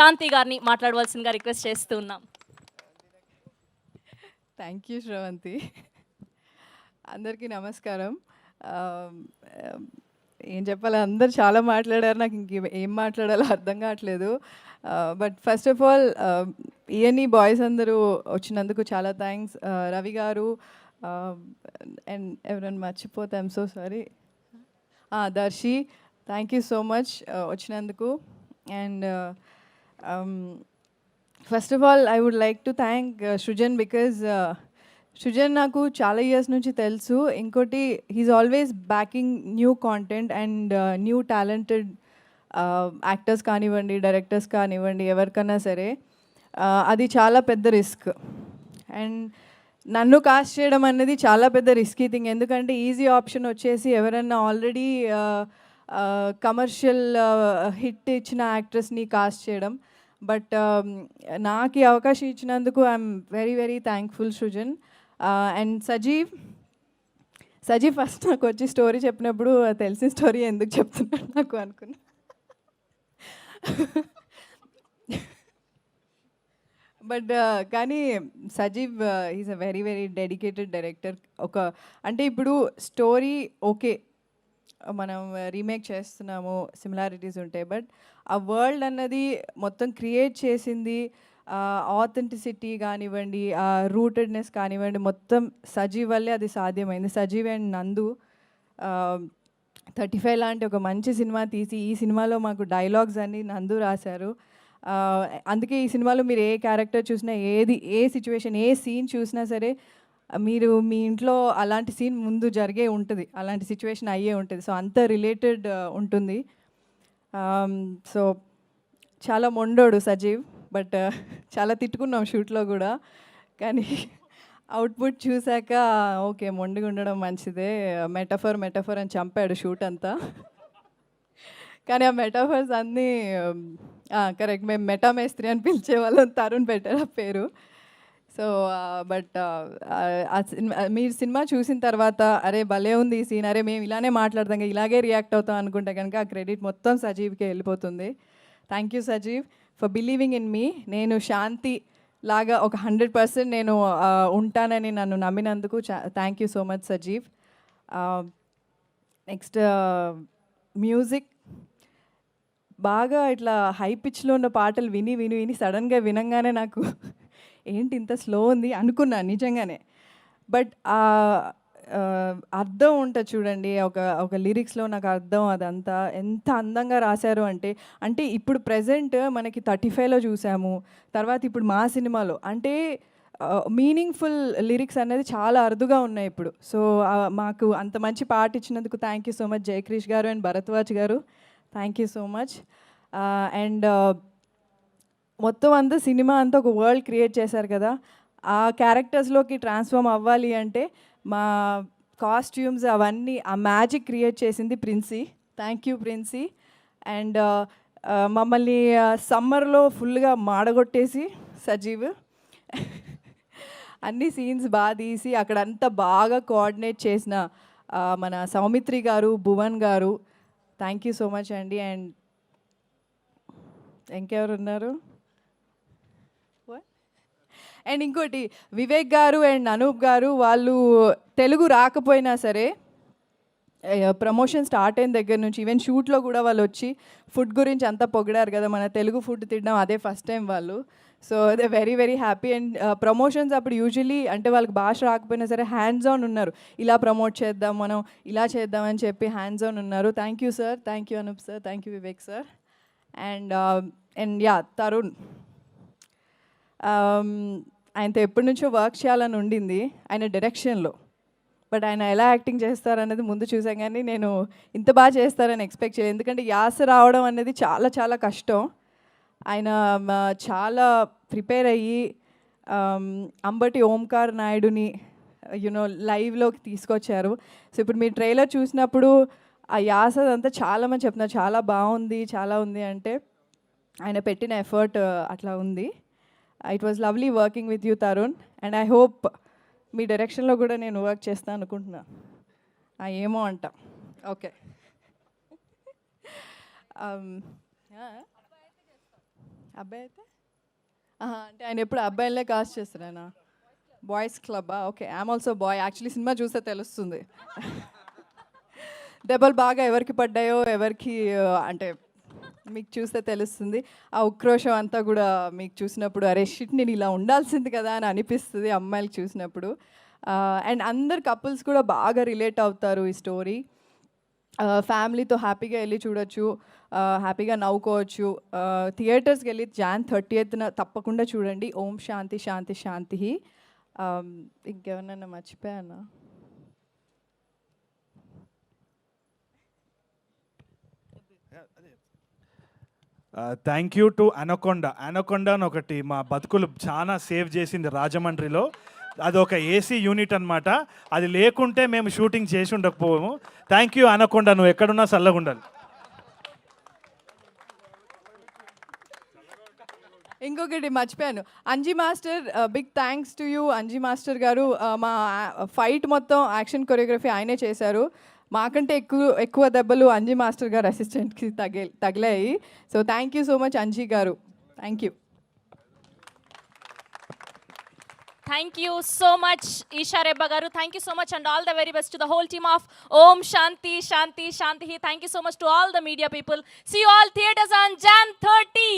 శాంతి గారిని మాట్లాడవలసిందిగా రిక్వెస్ట్ చేస్తూ ఉన్నాం. థ్యాంక్ యూ శ్రవంతి అందరికీ నమస్కారం. ఏం చెప్పాలి? అందరు చాలా మాట్లాడారు. నాకు ఇంక ఏం మాట్లాడాలో అర్థం కావట్లేదు. But first of all ENE boys అందరూ వచ్చినందుకు చాలా థ్యాంక్స్ రవి గారు అండ్ ఎవరైనా మర్చిపోతే. I'm so sorry Darshi thank you so much వచ్చినందుకు. And first of all I would like to thank Srujan because Srujan నాకు చాలా ఇయర్స్ నుంచి తెలుసు. ఇంకోటి he's always backing new content and new talented actors కానివ్వండి directors కానివ్వండి ఎవరికైనా సరే uh, అది చాలా పెద్ద రిస్క్ అండ్ నన్ను కాస్ట్ చేయడం అనేది చాలా పెద్ద రిస్కీ థింగ్ ఎందుకంటే ఈజీ ఆప్షన్ వచ్చేసి ఎవరన్నా ఆల్రెడీ కమర్షియల్ హిట్ ఇచ్చిన యాక్ట్రెస్ని కాస్ట్ చేయడం. బట్ um, నాకు ఈ అవకాశం ఇచ్చినందుకు I'm very very thankful Srujan. Uh, and Sajeev Sajeev first నాకు వచ్చి స్టోరీ చెప్పినప్పుడు తెలిసిన స్టోరీ ఎందుకు చెప్తున్నాడు నాకు అనుకున్నా. బట్ uh, కానీ Sajeev is a very very dedicated director ఒక అంటే ఇప్పుడు స్టోరీ ఓకే మనం రీమేక్ చేస్తున్నాము సిమిలారిటీస్ ఉంటాయి బట్ ఆ వరల్డ్ అన్నది మొత్తం క్రియేట్ చేసింది ఆథెంటిసిటీ కానివ్వండి ఆ రూటెడ్నెస్ కానివ్వండి మొత్తం సజీవ్ వల్లే అది సాధ్యమైంది. Sajeev and Nandu thirty five లాంటి ఒక మంచి సినిమా తీసి ఈ సినిమాలో మాకు డైలాగ్స్ అన్ని నందు రాశారు. అందుకే ఈ సినిమాలో మీరు ఏ క్యారెక్టర్ చూసినా ఏది ఏ సిచ్యువేషన్ ఏ సీన్ చూసినా సరే మీరు మీ ఇంట్లో అలాంటి సీన్ ముందు జరిగే uh, ఉంటుంది అలాంటి సిచ్యువేషన్ అయ్యే ఉంటుంది. సో అంత రిలేటెడ్ ఉంటుంది. సో చాలా మొండోడు సజీవ్ బట్ uh, చాలా తిట్టుకున్నాం షూట్లో కూడా. కానీ అవుట్పుట్ చూశాక ఓకే మొండిగా ఉండడం మంచిదే మెటఫర్ మెటఫర్ అని చంపాడు షూట్ అంతా. కానీ ఆ మెటాఫర్స్ అన్నీ um, కరెక్ట్ మేము మెటామేస్త్రి అని పిలిచే వాళ్ళం తరుణ్ పెట్టారు ఆ పేరు. Uh, uh, uh, so but మీరు సినిమా చూసిన తర్వాత అరే భలే ఉంది ఈ సీన్. అరే మేము ఇలానే మాట్లాడతాం ఇలాగే రియాక్ట్ అవుతాం అనుకుంటే కనుక ఆ క్రెడిట్ మొత్తం సజీవ్కే వెళ్ళిపోతుంది. Thank you Sajeev for believing in me నేను శాంతి లాగా ఒక హండ్రెడ్ పర్సెంట్ నేను ఉంటానని నన్ను నమ్మినందుకు thank you so much Sajeev. Next music బాగా ఇట్లా హై పిచ్లో ఉన్న పాటలు విని విని విని సడన్గా వినంగానే నాకు ఏంటి ఇంత స్లో ఉంది అనుకున్నా నిజంగానే. బట్ ఆ అర్థం ఉంటుంది చూడండి ఒక ఒక లిరిక్స్లో నాకు అర్థం అదంతా. ఎంత అందంగా రాశారు అంటే అంటే ఇప్పుడు ప్రజెంట్ మనకి థర్టీ ఫైవ్లో చూసాము తర్వాత ఇప్పుడు మా సినిమాలో. అంటే మీనింగ్ఫుల్ లిరిక్స్ అనేది చాలా అరుదుగా ఉన్నాయి ఇప్పుడు. సో మాకు అంత మంచి పాట ఇచ్చినందుకు thank you so much Jayakrish గారు అండ్ భరద్వాజ్ గారు. Thank you so much and మొత్తం అంతా సినిమా అంతా ఒక వరల్డ్ క్రియేట్ చేశారు కదా. ఆ క్యారెక్టర్స్లోకి ట్రాన్స్ఫార్మ్ అవ్వాలి అంటే మా కాస్ట్యూమ్స్ అవన్నీ ఆ మ్యాజిక్ క్రియేట్ చేసింది Princy. Thank you Princy. And uh, uh, మమ్మల్ని uh, సమ్మర్లో ఫుల్గా మాడగొట్టేసి సజీవ్. అన్ని సీన్స్ బాగా తీసి అక్కడ అంతా బాగా కోఆర్డినేట్ చేసిన మన సౌమిత్రి గారు భువన్ గారు. థ్యాంక్ యూ సో మచ్ అండి. అండ్ ఇంకెవరు ఉన్నారు అండ్ ఇంకోటి వివేక్ గారు అండ్ అనూప్ గారు వాళ్ళు తెలుగు రాకపోయినా సరే ప్రమోషన్ స్టార్ట్ అయిన దగ్గర నుంచి ఈవెన్ షూట్లో కూడా వాళ్ళు వచ్చి ఫుడ్ గురించి అంతా పొగిడారు కదా మన తెలుగు ఫుడ్ తినడం అదే ఫస్ట్ టైం వాళ్ళు. So they very very happy and promotions అప్పుడు యూజువలీ అంటే వాళ్ళకి భాష రాకపోయినా సరే హ్యాండ్స్ ఆన్ ఉన్నారు. ఇలా ప్రమోట్ చేద్దాం మనం ఇలా చేద్దాం అని చెప్పి హ్యాండ్స్ ఆన్ ఉన్నారు. Thank you sir thank you Anoop sir thank you Vivek sir and and yeah Tarun ఆయనతో ఎప్పటి నుంచో వర్క్ చేయాలని ఉండింది ఆయన డైరెక్షన్లో బట్ ఆయన ఎలా యాక్టింగ్ చేస్తారనేది ముందు చూసాం కానీ నేను ఇంత బాగా చేస్తారని ఎక్స్పెక్ట్ చేయలేదు. ఎందుకంటే యాస రావడం అనేది చాలా చాలా కష్టం. ఆయన చాలా ప్రిపేర్ అయ్యి అంబటి ఓంకార్ నాయుడుని యునో లైవ్లోకి తీసుకొచ్చారు. సో ఇప్పుడు మీ ట్రైలర్ చూసినప్పుడు ఆ యాస అంతా చాలామంది చెప్తున్నారు. చాలా బాగుంది చాలా ఉంది అంటే ఆయన పెట్టిన ఎఫర్ట్ అట్లా ఉంది. It was lovely working with you Tarun and I hope మీ డైరెక్షన్లో కూడా నేను వర్క్ చేస్తాను అనుకుంటున్నా. ఏమో అంట. ఓకే అబ్బాయి అయితే? అంటే ఆయన ఎప్పుడు అబ్బాయిలే కాస్ట్ చేస్తారా boys క్లబ్బా okay I'm also boy actually cinema చూస్తే తెలుస్తుంది. దెబ్బలు బాగా ఎవరికి పడ్డాయో ఎవరికి ఆ, అంటే మీకు చూస్తే తెలుస్తుంది. ఆ ఉక్రోషం అంతా కూడా మీకు చూసినప్పుడు అరే షిట్ నేను ఇలా ఉండాల్సింది కదా అని అనిపిస్తుంది అమ్మాయిలు చూసినప్పుడు. అండ్ అందరు కపుల్స్ కూడా బాగా రిలేట్ అవుతారు ఈ స్టోరీ. ఫ్యామిలీతో హ్యాపీగా వెళ్ళి చూడొచ్చు హ్యాపీగా నవ్వుకోవచ్చు. థియేటర్స్కి వెళ్ళి జాన్ థర్టీ ఎయిత్న తప్పకుండా చూడండి. ఓం శాంతి శాంతి శాంతి. ఇంకేమన్నా మర్చిపోయానా? Thank you to Anaconda Anaconda అని ఒకటి మా బతుకులు చాలా సేవ్ చేసింది రాజమండ్రిలో. అది ఒక ఏసీ యూనిట్ అన్నమాట. అది లేకుంటే మేము షూటింగ్ చేసి ఉండకపోము థ్యాంక్ యూ అనకొండ నువ్వు ఎక్కడున్నా చల్లగా ఉండాలి. ఇంకొకటి మర్చిపోయాను. Anji master big thanks to you Anji master గారు uh, మా uh, ఫైట్ మొత్తం యాక్షన్ కొరియోగ్రఫీ ఆయనే చేశారు. మాకంటే ఎక్కువ ఎక్కువ దెబ్బలు అంజీ మాస్టర్ గారు అసిస్టెంట్కి తగి తగిలాయి. So thank you so much Anji గారు. Thank you thank you so much Esha Rebba గారు. Thank you so much and all the very best to the whole team of Om Shanti Shanti Shanti thank you so much to all the media people see all theatres on June thirty